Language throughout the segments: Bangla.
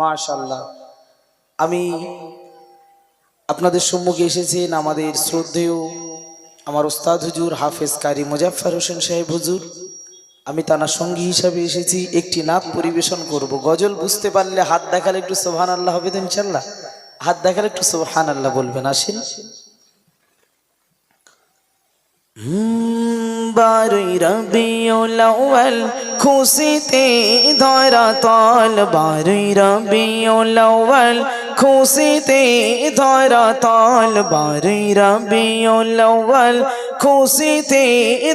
মাশাল্লাহ আমি আপনাদের সম্মুখে এসেছেন আমাদের শ্রদ্ধেয় আমার ওস্তাদ হুজুর হাফেজ কারি মুজাফর হোসেন সাহেব হুজুর। আমি তানার সঙ্গী হিসাবে এসেছি, একটি নাচ পরিবেশন করব। গজল বুঝতে পারলে হাত দেখালে একটু সোহান আল্লাহ হবে তো ইনশাল্লাহ হাত দেখালে একটু সোহান আল্লাহ বলবেন, আসেন। বারুই রবিউল আউয়াল, খুশিতে ধরা তল। বারুই রবিউল আউয়াল, খুশিতে ধরা তল। বারুই রবিউল আউয়াল খুশিতে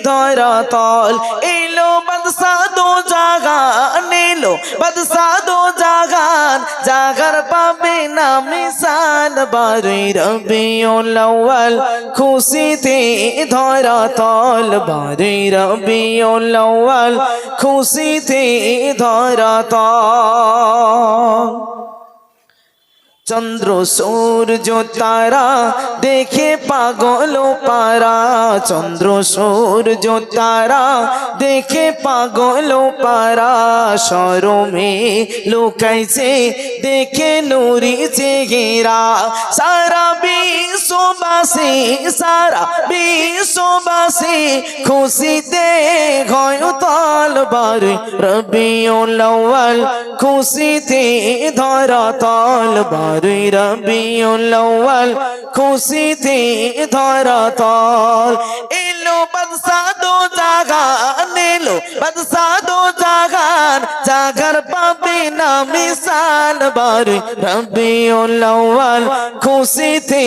ধরা তল এলো বদসা দো জাগান, এলো বদসা দো জাগান। জাগার পাবে না মিসাল বারুই রবিউল আউয়াল। খুশিতে ধরা তল বারুই রবিউল আউয়াল। খুশিতে ধরা তল চন্দ্র, সূর্য, তারা দেখে পাগল পারা। চন্দ্র, সূর্য, তারা দেখে পাগল পারা। সরমে লোকাইছে, দেখে নুরি চেহেরা সারা বিশ্ববাসী সারা বিশ্ববাসী খুশিতে ঘয় তল বার রবিউল আউয়াল খুশিতে ধরা তল বার রবিউল আউয়াল খুশিতে ধরা তল। এলো এলো বদসা দো জাগান জাগার পাবে না মিসাল বার। রবিউল আউয়াল খুশিতে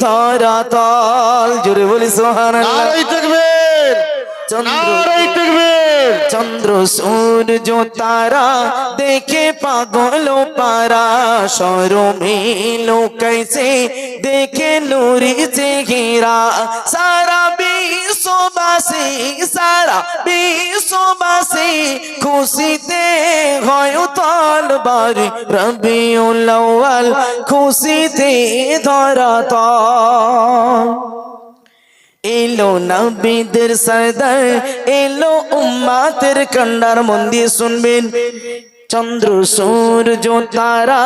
ধরা তল। জোরে বলি সুবহানাল্লাহ। নারাই তাকবীর। চন্দ্র তাকবীর। চন্দ্র সূর্য তারা দেখে পাগল পারা। সরমে লোকাইছে দেখে নুরি চেহেরা সারা বিশ্ববাসী সারা বিশ্ববাসী খুশিতে তলবার রবিউল আউয়াল খুশিতে ধরা তল এলো নবীদের সরদার এলো উম্মাতের কন্ডার মন্দির শুনবেন। চন্দ্র সূর্য তারা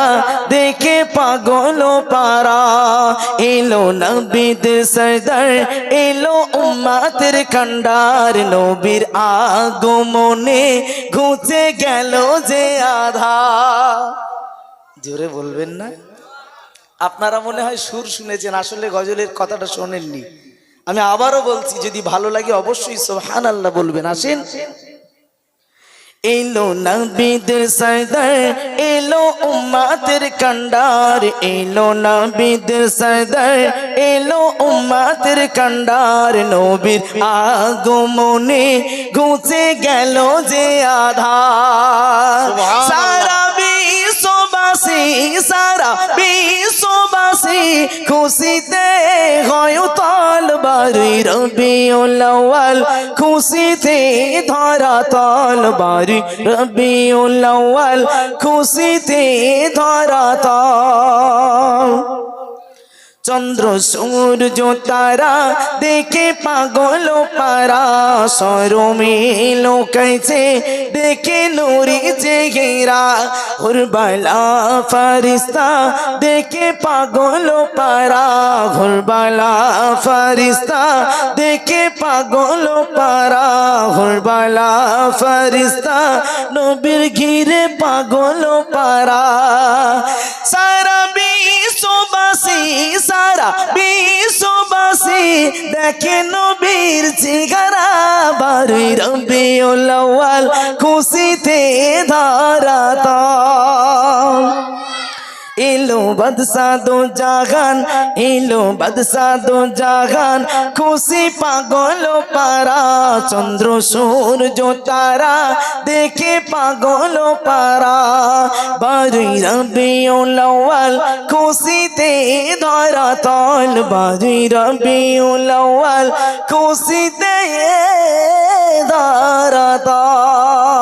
দেখে পাগল পারা। এলো নবীদের সরদার, এলো উম্মাতের কন্ডার নবীর আগমনে ঘুচে গেল যে আধা। জোরে বলবেন না? আপনারা মনে হয় সুর শুনেছেন, আসলে গজলের কথাটা শোনেননি। আমি আবারও বলছি, যদি ভালো লাগে অবশ্যই সোহান আল্লাহ বলবেন। আসেন। এলো নবীদের সরদার এলো উম্মাতের কন্ডার এলো নবীদের সরদার এলো উম্মাতের কন্ডার নবীর আগমনে ঘুচে গেল যে আধার। সারা বিশ্ববাসী সারা বিশ্ববাসী তলবারি রবি উল্লাল খুশিতে ধরা তলবারি রবি উল্লাল খুশিতে ধরা তল চন্দ্র সূর্য তারা দেখে পাগল পারা সরমে লোকাইছে দেখে নুরি চেহেরা হুরবালা ফারিস্তা। দেখে পাগল পারা হুরবালা ফারিস্তা। দেখে পাগল পারা হুরবালা ফারিস্তা। নবীর ঘিরে পাগল পারা দেখে নবীর চেহারা বারুই রবিউল আউয়াল খুশিতে ধরা এলো বদসা দো জাগান এলো বদসা দো জাগান খুশি পাগল পারা চন্দ্র সূর্য তারা দেখে পাগল পারা বারুই রবিউল আউয়াল খুশিতে ধরা তল বারুই রবিউল আউয়াল খুশিতে ধরা তল